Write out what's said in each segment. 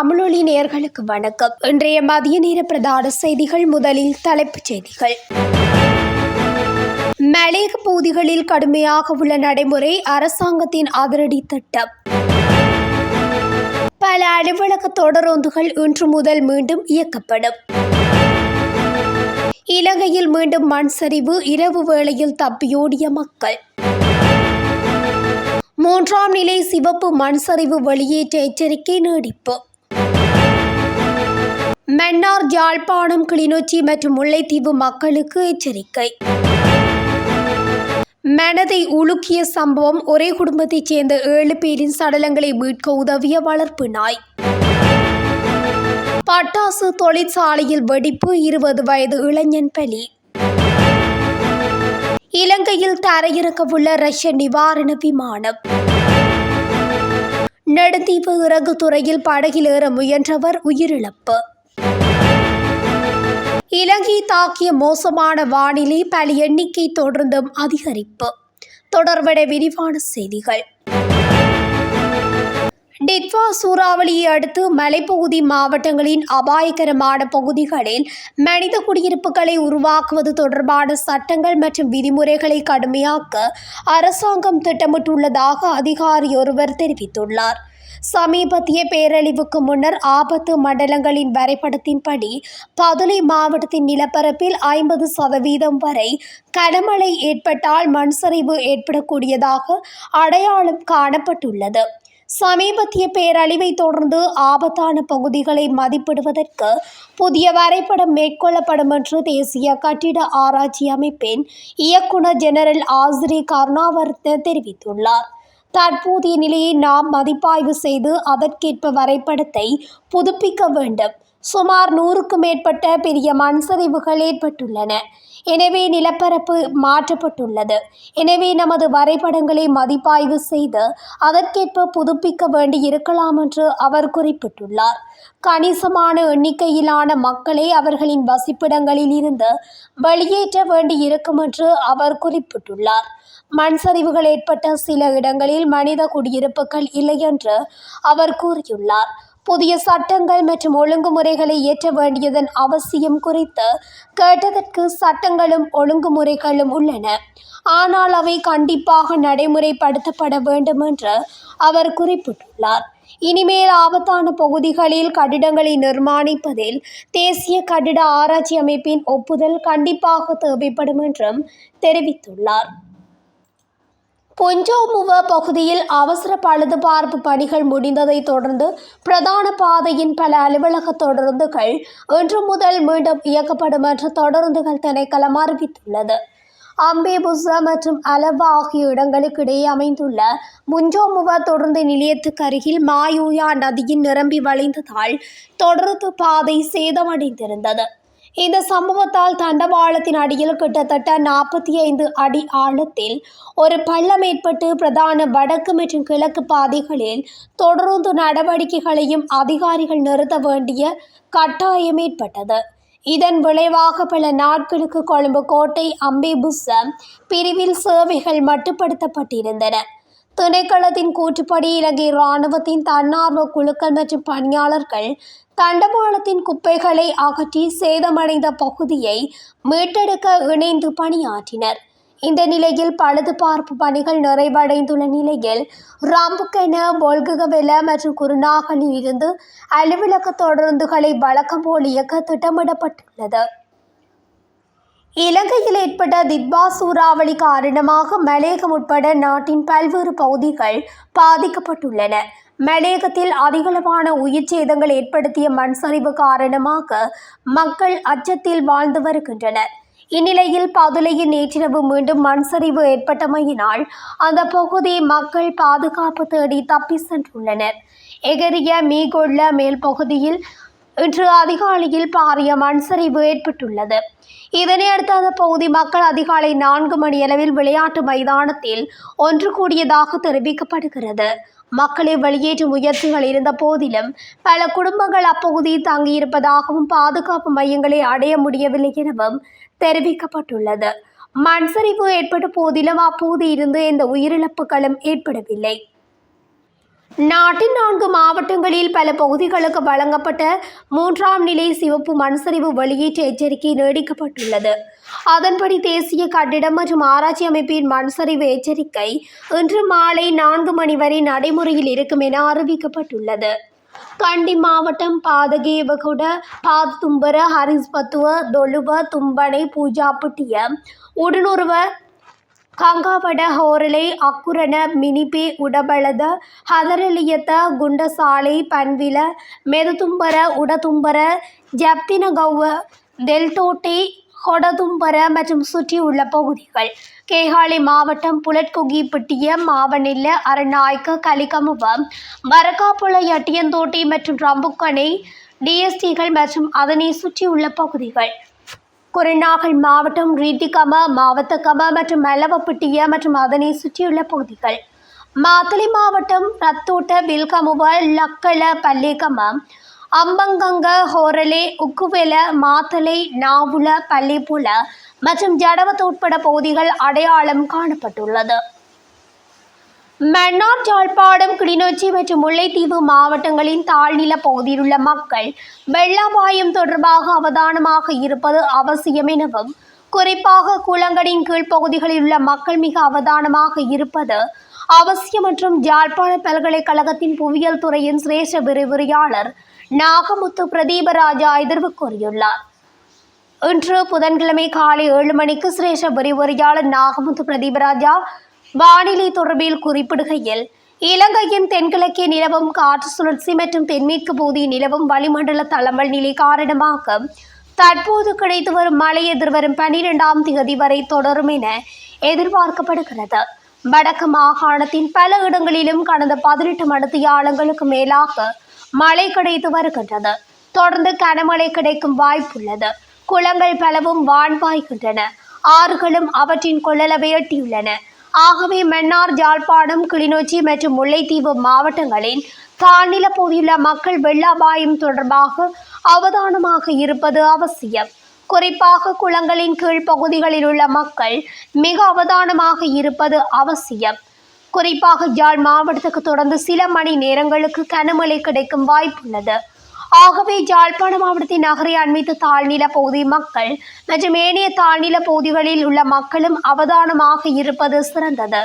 தமிழொலி நேர்களுக்கு வணக்கம். இன்றைய மதிய நேர பிரதான செய்திகள் முதலில் தலைப்புச் செய்திகள். மலேக பகுதிகளில் கடுமையாக உள்ள நடைமுறை அரசாங்கத்தின் அதிரடி திட்டம். பல அலுவலக தொடரோந்துகள் இன்று முதல் மீண்டும் இயக்கப்படும். இலங்கையில் மீண்டும் மண் சரிவு இரவு வேளையில் தப்பியோடிய மக்கள். மூன்றாம் நிலை சிவப்பு மண் சரிவு வெளியேற்ற எச்சரிக்கை நீடிப்பு. மன்னார் யாழ்ப்பாணம் கிளிநொச்சி மற்றும் முல்லைத்தீவு மக்களுக்கு எச்சரிக்கை. மனதை உலுக்கிய சம்பவம் ஒரே குடும்பத்தைச் சேர்ந்த ஏழு பேரின் சடலங்களை மீட்க உதவிய வளர்ப்பு நாய். பட்டாசு தொழிற்சாலையில் வெடிப்பு இருபது வயது இளைஞன் பலி. இலங்கையில் தரையிறக்கவுள்ள ரஷ்ய நிவாரண விமானம். நெடுந்தீவு இறகு துறையில் படகில் ஏற முயன்றவர் உயிரிழப்பு. இலங்கை தாக்கிய மோசமான வானிலை பல எண்ணிக்கை தொடர்ந்தும் அதிகரிப்பு. தொடர்பட விரிவான செய்திகள். டிட்வா சூறாவளியை அடுத்து மலைப்பகுதி மாவட்டங்களின் அபாயகரமான பகுதிகளில் மனித குடியிருப்புகளை உருவாக்குவது தொடர்பான சட்டங்கள் மற்றும் விதிமுறைகளை கடுமையாக்க அரசாங்கம் திட்டமிட்டுள்ளதாக அதிகாரி ஒருவர் தெரிவித்துள்ளார். சமீபத்திய பேரழிவுக்கு முன்னர் ஆபத்து மண்டலங்களின் வரைபடத்தின்படி பதுளை மாவட்டத்தின் நிலப்பரப்பில் ஐம்பது சதவீதம் வரை கனமழை ஏற்பட்டால் மண் சரிவு ஏற்படக்கூடியதாக அடையாளம் காணப்பட்டுள்ளது. சமீபத்திய பேரழிவை தொடர்ந்து ஆபத்தான பகுதிகளை மதிப்பிடுவதற்கு புதிய வரைபடம் மேற்கொள்ளப்படும் என்று தேசிய கட்டிட ஆராய்ச்சி அமைப்பின் இயக்குனர் ஜெனரல் ஆசிரி கருணாவர்த்தன் தெரிவித்துள்ளார். தற்போதைய நிலையை நாம் மதிப்பாய்வு செய்து அதற்கேற்ப வரைபடத்தை புதுப்பிக்க வேண்டும். சுமார் நூறுக்கும் மேற்பட்ட பெரிய மண் சரிவுகள் ஏற்பட்டுள்ளன. எனவே நிலப்பரப்பு மாற்றப்பட்டுள்ளது. எனவே நமது வரைபடங்களை மதிப்பாய்வு செய்து அதற்கேற்ப புதுப்பிக்க வேண்டி இருக்கலாம் என்று அவர் குறிப்பிட்டுள்ளார். கணிசமான எண்ணிக்கையிலான மக்களை அவர்களின் வசிப்பிடங்களில் இருந்து வெளியேற்ற வேண்டி இருக்கும் என்று அவர் குறிப்பிட்டுள்ளார். மண் சரிவுகள் ஏற்பட்ட சில இடங்களில் மனித குடியிருப்புகள் இல்லை என்று அவர் கூறியுள்ளார். புதிய சட்டங்கள் மற்றும் ஒழுங்குமுறைகளை இயற்ற வேண்டியதன் அவசியம் குறித்து கேட்டதற்கு சட்டங்களும் ஒழுங்குமுறைகளும் உள்ளன. ஆனால் அவை கண்டிப்பாக நடைமுறைப்படுத்தப்பட வேண்டும் என்று அவர் குறிப்பிட்டுள்ளார். இனிமேல் ஆபத்தான பகுதிகளில் கட்டிடங்களை நிர்மாணிப்பதில் தேசிய கட்டிட ஆராய்ச்சி அமைப்பின் ஒப்புதல் கண்டிப்பாக தேவைப்படும் என்றும் தெரிவித்துள்ளார். பொஞ்சோமுவ பகுதியில் அவசர பழுதுபார்ப்பு பணிகள் முடிந்ததைத் தொடர்ந்து பிரதான பாதையின் பல அலுவலக தொடருந்துகள் இன்று முதல் மீண்டும் இயக்கப்படும் என்று தொடருந்துகள் திணைக்களம் அறிவித்துள்ளது. அம்பேபுசா மற்றும் அலவா ஆகிய இடங்களுக்கு இடையே அமைந்துள்ள முஞ்சோமுவ தொடர்ந்து நிலையத்துக்கு அருகில் மாயூயா நதியின் நிரம்பி வழிந்ததால் தொடருந்து பாதை சேதமடைந்திருந்தது. இந்த சம்பவத்தால் தண்டவாளத்தின் அடியில் கிட்டத்தட்ட நாற்பத்தி ஐந்து அடி ஆழத்தில் ஒரு பள்ளம் ஏற்பட்டு பிரதான வடக்கு மற்றும் கிழக்கு பாதைகளில் தொடர்ந்து நடவடிக்கைகளையும் அதிகாரிகள் நிறுத்த வேண்டிய கட்டாயம் ஏற்பட்டது. இதன் விளைவாக பல நாட்களுக்கு கொழும்பு கோட்டை அம்பேபுச பிரிவில் சேவைகள் மட்டுப்படுத்தப்பட்டிருந்தன. திணைக்களத்தின் கூற்றுப்படி இலங்கை இராணுவத்தின் தன்னார்வ குழுக்கள் மற்றும் பணியாளர்கள் தண்டவாளத்தின் குப்பைகளை அகற்றி சேதமடைந்த பகுதியை மீட்டெடுக்க இணைந்து பணியாற்றினர். இந்த நிலையில் பழுதுபார்ப்பு பணிகள் நிறைவடைந்துள்ள நிலையில் ராம்புக்கென பொல்ககவெல மற்றும் குருநாகலில் இருந்து அலுவலக தொடருந்துகளை வழக்கம் போல் இயக்க திட்டமிடப்பட்டுள்ளது. இலங்கையில் ஏற்பட்ட திட்பா சூறாவளி காரணமாக மலேகம் உட்பட நாட்டின் பல்வேறு பகுதிகள் பாதிக்கப்பட்டுள்ளன. மலேகத்தில் அதிகளவான உயிர் சேதங்கள் ஏற்படுத்திய மண் சரிவு காரணமாக மக்கள் அச்சத்தில் வாழ்ந்து வருகின்றனர். இந்நிலையில் பதுளையில் நேற்றிரவு மீண்டும் மண் சரிவு ஏற்பட்டமையினால் அந்த பகுதி மக்கள் பாதுகாப்பு தேடி தப்பி சென்றுள்ளனர். எகரிய மீகொள்ள மேல் பகுதியில் இன்று அதிகாலையில் பாரிய மண் சரிவு ஏற்பட்டுள்ளது இதனையடுத்து அந்த பகுதி மக்கள் அதிகாலை நான்கு மணியளவில் விளையாட்டு மைதானத்தில் ஒன்று கூடியதாக தெரிவிக்கப்படுகிறது. மக்களை வெளியேற்றும் முயற்சிகள் இருந்த போதிலும் பல குடும்பங்கள் அப்பகுதியில் தங்கியிருப்பதாகவும் பாதுகாப்பு மையங்களை அடைய முடியவில்லை எனவும் தெரிவிக்கப்பட்டுள்ளது. மண் சரிவு ஏற்பட்ட போதிலும் அப்போது இருந்து எந்த உயிரிழப்புகளும் ஏற்படவில்லை. நாட்டின் நான்கு மாவட்டங்களில் பல பகுதிகளுக்கு வழங்கப்பட்ட மூன்றாம் நிலை சிவப்பு மண்சரிவு வெளியீட்டு எச்சரிக்கை நீடிக்கப்பட்டுள்ளது. அதன்படி தேசிய கட்டிடம் மற்றும் ஆராய்ச்சி அமைப்பின் மண்சரிவு எச்சரிக்கை இன்று மாலை நான்கு மணி வரை நடைமுறையில் இருக்கும் என அறிவிக்கப்பட்டுள்ளது. கண்டி மாவட்டம் பாதகேவகுட பாதும்பர ஹரிஸ்பத்துவ தொழுவ தும்பனை பூஜாப்பட்டிய உடனுருவ ಕಂಗಾವಡ ಹೋರಳೆ ಅಕ್ಕುರನ ಮಿನಿಪೆ ಉಡಬಳದ ಹದರಳಿಯತ ಗುಂಡಸಾಳೆ ಪನ್ವಿಲ ಮೆದುತುಂಬರ ಉಡತುಂಬರ ஜப்தினகௌவ தெல்தோட்டே கொடதும்பர மற்றும் சுற்றியுள்ள பகுதிகள். கேகாலை மாவட்டம் புலட்குகி பிட்டிய மாவனில்ல அரநாய்க்க கலிகமுவ. மரக்காப்புல மற்றும் ரம்புக்கனை டிஎஸ்டிகள் மற்றும் அதனை சுற்றியுள்ள பகுதிகள். குரநாகல் மாவட்டம் ரீதிகம மாவத்தகம மற்றும் மெலவப்பட்டிய மற்றும் அதனை சுற்றியுள்ள பகுதிகள். மாத்தளை மாவட்டம் ரத்தோட்ட வில்கமுவ லக்கல பல்லேகம அம்பங்கங்க ஹோரலே உக்குவெல மாத்தலை நாவுல பள்ளிப்புல மற்றும் ஜடவத்து உட்பட பகுதிகள் அடையாளம் காணப்பட்டுள்ளது. மன்னார் ஜாழ்ப்பாடம் கிளிநொச்சி மற்றும் முல்லைத்தீவு மாவட்டங்களின் தாழ்நில பகுதியில் உள்ள மக்கள் வெள்ள அபாயம் தொடர்பாக அவதானமாக இருப்பது அவசியம் எனவும் குறிப்பாக குளங்களின் கீழ்ப்பகுதிகளில் உள்ள மக்கள் மிக அவதானமாக இருப்பது அவசியம் மற்றும் ஜாழ்ப்பாண பல்கலைக்கழகத்தின் புவியியல் துறையின் சிரேஷ்ட விரிவுரையாளர் நாகமுத்து பிரதீபராஜா எதிர்வு கூறியுள்ளார். இன்று புதன்கிழமை காலை ஏழு மணிக்கு சிரேஷ்ட விரிவுரையாளர் நாகமுத்து பிரதீபராஜா வானிலை தொடர்பில் குறிப்பிடுகையில் இலங்கையின் தென்கிழக்கே நிலவும் காற்று சுழற்சி மற்றும் தென்மேற்கு பகுதி நிலவும் வளிமண்டல தளமல் நிலை காரணமாக தற்போது கிடைத்து வரும் மழை எதிர்வரும் பனிரெண்டாம் தேதி வரை தொடரும் என எதிர்பார்க்கப்படுகிறது. வடக்கு மாகாணத்தின் பல இடங்களிலும் கடந்த பதினெட்டு மணித்தியாலங்களுக்கு மேலாக மழை கிடைத்து வருகின்றது. தொடர்ந்து கனமழை கிடைக்கும் வாய்ப்புள்ளது. குளங்கள் பலவும் வான்வாய்கின்றன ஆறுகளும் அவற்றின் கொள்ளளவை எட்டியுள்ளன. ஆகவே மன்னார் ஜாழ்ப்பாணம் கிளிநொச்சி மற்றும் முல்லைத்தீவு மாவட்டங்களின் தாழ்நில பகுதியுள்ள மக்கள் வெள்ள அபாயம் தொடர்பாக அவதானமாக இருப்பது அவசியம். குறிப்பாக குளங்களின் கீழ் பகுதிகளில் உள்ள மக்கள் மிக அவதானமாக இருப்பது அவசியம். குறிப்பாக யாழ் மாவட்டத்துக்கு தொடர்ந்து சில மணி நேரங்களுக்கு கனமழை கிடைக்கும் வாய்ப்புள்ளது. ஆகவே யாழ்ப்பாண மாவட்டத்தின் நகரை அண்மித்த தாழ்நில பகுதி மக்கள் மற்றும் ஏனைய தாழ்நில பகுதிகளில் உள்ள மக்களும் அவதானமாக இருப்பது சிறந்தது.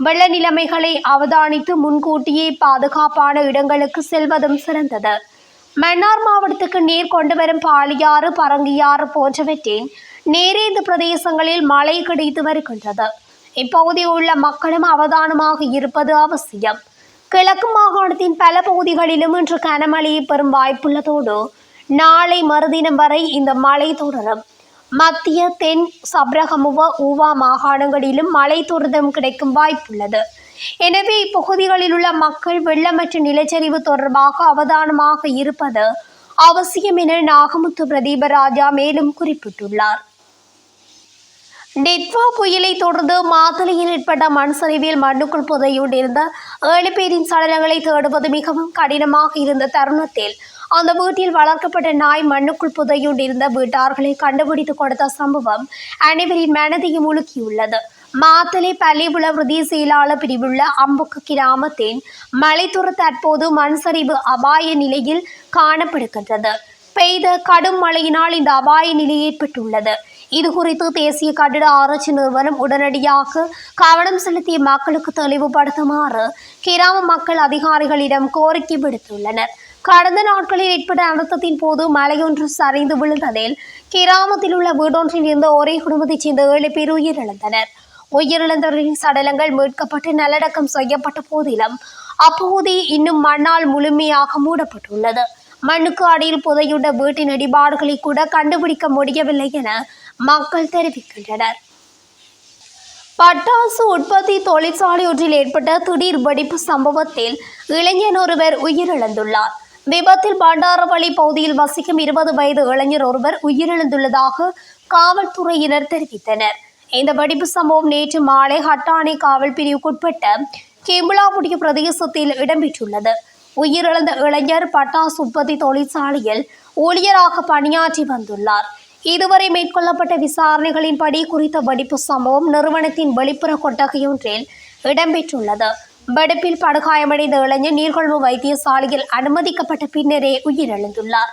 வெள்ள நிலைமைகளை அவதானித்து முன்கூட்டியே பாதுகாப்பான இடங்களுக்கு செல்வதும் சிறந்தது. மன்னார் மாவட்டத்துக்கு நீர் கொண்டு வரும் பாலியாறு பரங்கியாறு போன்றவற்றின் நேரேந்து பிரதேசங்களில் மழை கிடைத்து வருகின்றது. இப்பகுதியில் உள்ள மக்களும் அவதானமாக இருப்பது அவசியம். கிழக்கு மாகாணத்தின் பல பகுதிகளிலும் இன்று கனமழையை பெறும் வாய்ப்புள்ளதோடு நாளை மறுதினம் வரை இந்த மழை தொடரும். மத்திய தென் சப்ரகமுவ ஊவா மாகாணங்களிலும் மழை துரிதம் கிடைக்கும் வாய்ப்புள்ளது. எனவே இப்பகுதிகளில் உள்ள மக்கள் வெள்ளம் மற்றும் நிலச்சரிவு தொடர்பாக அவதானமாக இருப்பது அவசியம் என நாகமுத்து பிரதீபராஜா மேலும் குறிப்பிட்டுள்ளார். டெட்வா புயலை தொடர்ந்து மாத்தளையில் ஏற்பட்ட மண் சரிவில் மண்ணுக்குள் புதையுண்டிருந்த ஏழு பேரின் சடலங்களை தேடுவது மிகவும் கடினமாக இருந்த தருணத்தில் அந்த வீட்டில் வளர்க்கப்பட்ட நாய் மண்ணுக்குள் புதையுண்டிருந்த வீட்டார்களை கண்டுபிடித்து கொடுத்த சம்பவம் அனைவரின் மனதையும் உலுக்கியுள்ளது. மாத்தலை பள்ளிபுல பிரதி செயலாளர் பிரிவுள்ள அம்புக்கு கிராமத்தின் மலைத்துற தற்போது மண் சரிவு அபாய நிலையில் காணப்படுகின்றது. பெய்த கடும் மழையினால் இந்த அபாய நிலை ஏற்பட்டுள்ளது. இது குறித்து தேசிய கட்டிட ஆராய்ச்சி நிறுவனம் உடனடியாக கவனம் செலுத்திய மக்களுக்கு தெளிவுபடுத்துமாறு கிராம மக்கள் அதிகாரிகளிடம் கோரிக்கை விடுத்துள்ளனர். கடந்த நாட்களில் ஏற்பட்ட அனர்த்தத்தின் போது மலையொன்று சரிந்து விழுந்ததில் கிராமத்தில் உள்ள வீடொன்றில் இருந்த ஒரே குடும்பத்தைச் சேர்ந்த ஏழு பேர் உயிரிழந்தனர். உயிரிழந்தவர்களின் சடலங்கள் மீட்கப்பட்டு நல்லடக்கம் செய்யப்பட்ட போதிலும் அப்பகுதி இன்னும் மண்ணால் முழுமையாக மூடப்பட்டுள்ளது. மண்ணுக்கு அடியில் புதையுண்ட வீட்டின் இடிபாடுகளை கூட கண்டுபிடிக்க முடியவில்லை என மக்கள் தெரிவிக்கின்றனர். பட்டாசு உற்பத்தி தொழிற்சாலை ஒன்றில் ஏற்பட்ட திடீர் வெடிப்பு சம்பவத்தில் இளைஞன் ஒருவர் உயிரிழந்துள்ளார். விபத்தில் பண்டாரவளி பகுதியில் வசிக்கும் இருபது வயது இளைஞர் ஒருவர் உயிரிழந்துள்ளதாக காவல்துறையினர் தெரிவித்தனர். இந்த வெடிப்பு சம்பவம் நேற்று மாலை ஹட்டானி காவல் பிரிவுக்குட்பட்ட கேம்புலாபுடிய பிரதேசத்தில் இடம்பெற்றுள்ளது. உயிரிழந்த இளைஞர் பட்டாசு உற்பத்தி தொழிற்சாலையில் ஊழியராக பணியாற்றி வந்துள்ளார். இதுவரை மேற்கொள்ளப்பட்ட விசாரணைகளின்படி குறித்த வெடிப்பு சம்பவம் நிறுவனத்தின் வெளிப்புற கொட்டகையொன்றில் இடம்பெற்றுள்ளது. வெடிப்பில் படுகாயமடைந்த இளைஞர் நீர்கொழும்பு வைத்தியசாலையில் அனுமதிக்கப்பட்ட பின்னரே உயிரிழந்துள்ளார்.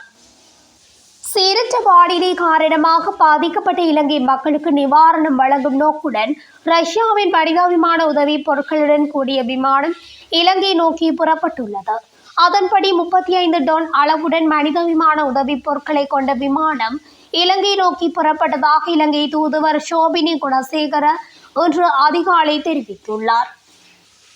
சீரற்ற வானிலை காரணமாக பாதிக்கப்பட்ட இலங்கை மக்களுக்கு நிவாரணம் வழங்கும் நோக்குடன் ரஷ்யாவின் மனிதாபிமான உதவி பொருட்களுடன் கூடிய விமானம் இலங்கை நோக்கி புறப்பட்டுள்ளது. அதன்படி முப்பத்தி ஐந்து டன் அளவுடன் மனித விமான உதவி பொருட்களை கொண்ட விமானம் இலங்கை நோக்கி புறப்பட்டதாக இலங்கை தூதுவர் ஷோபினி குணசேகர இன்று அதிகாலை தெரிவித்துள்ளார்.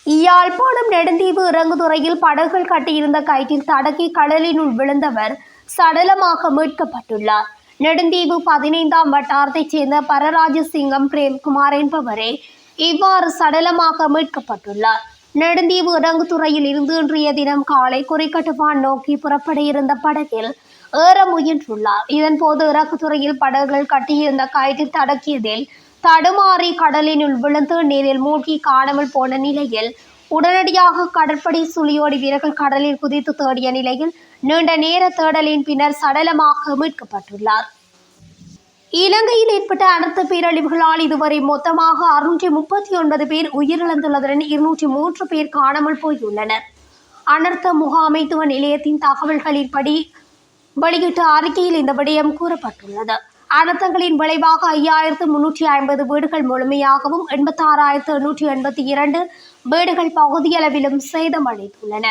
யாழ்ப்பாணம் நெடுந்தீவு இறங்குதுறையில் படகுகள் கட்டியிருந்த கயிற்றில் தடக்கி கடலினுள் விழுந்தவர் சடலமாக மீட்கப்பட்டுள்ளார். நெடுந்தீவு பதினைந்தாம் வட்டாரத்தைச் சேர்ந்த பரராஜசிங்கம் பிரேம்குமார் என்பவரே இவ்வாறு சடலமாக மீட்கப்பட்டுள்ளார். நெடுந்தீவு இறங்குதுறையில் இருந்து இன்றைய தினம் காலை குறிக்கட்டுவான் நோக்கி புறப்பட இருந்த படகில் ஏற முயன்றுள்ளார். இதன்போது இறக்குதுறையில் படகுகள் கட்டியிருந்த கயிற்றில் தடக்கியதில் தடுமாறி கடலினுள் விழுந்து நீரில் மூழ்கி காணாமல் போன நிலையில் உடனடியாக கடற்படை சுழியோடி வீரர்கள் கடலில் குதித்து தேடிய நிலையில் நீண்ட நேர தேடலின் பின்னர் சடலமாக மீட்கப்பட்டுள்ளார். இலங்கையில் ஏற்பட்ட அனர்த்த பேரழிவுகளால் இதுவரை மொத்தமாக அறுநூற்றி முப்பத்தி ஒன்பது பேர் உயிரிழந்துள்ளதுடன் இருநூற்றி மூன்று பேர் காணாமல் போயுள்ளனர். அனர்த்த முகாமைத்துவ நிலையத்தின் தகவல்களின்படி வெளியிட்ட அறிக்கையில் இந்த விடயம் கூறப்பட்டுள்ளது. அனர்த்தங்களின் விளைவாக ஐயாயிரத்து முன்னூற்றி ஐம்பது வீடுகள் முழுமையாகவும் எண்பத்தாறாயிரத்து எண்ணூற்றி எண்பத்தி இரண்டு வீடுகள் பகுதியளவிலும் சேதமடைந்துள்ளன.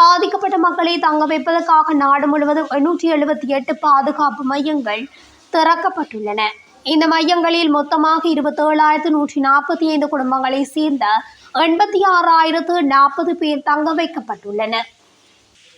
பாதிக்கப்பட்ட மக்களை தங்க வைப்பதற்காக நாடு முழுவதும் எண்ணூற்றி எழுபத்தி எட்டு பாதுகாப்பு மையங்கள் திறக்கப்பட்டுள்ளன. இந்த மையங்களில் மொத்தமாக இருபத்தேழாயிரத்து நூற்றி நாற்பத்தி ஐந்து குடும்பங்களை சேர்ந்த எண்பத்தி ஆறாயிரத்து நாற்பது பேர் தங்க வைக்கப்பட்டுள்ளனர்.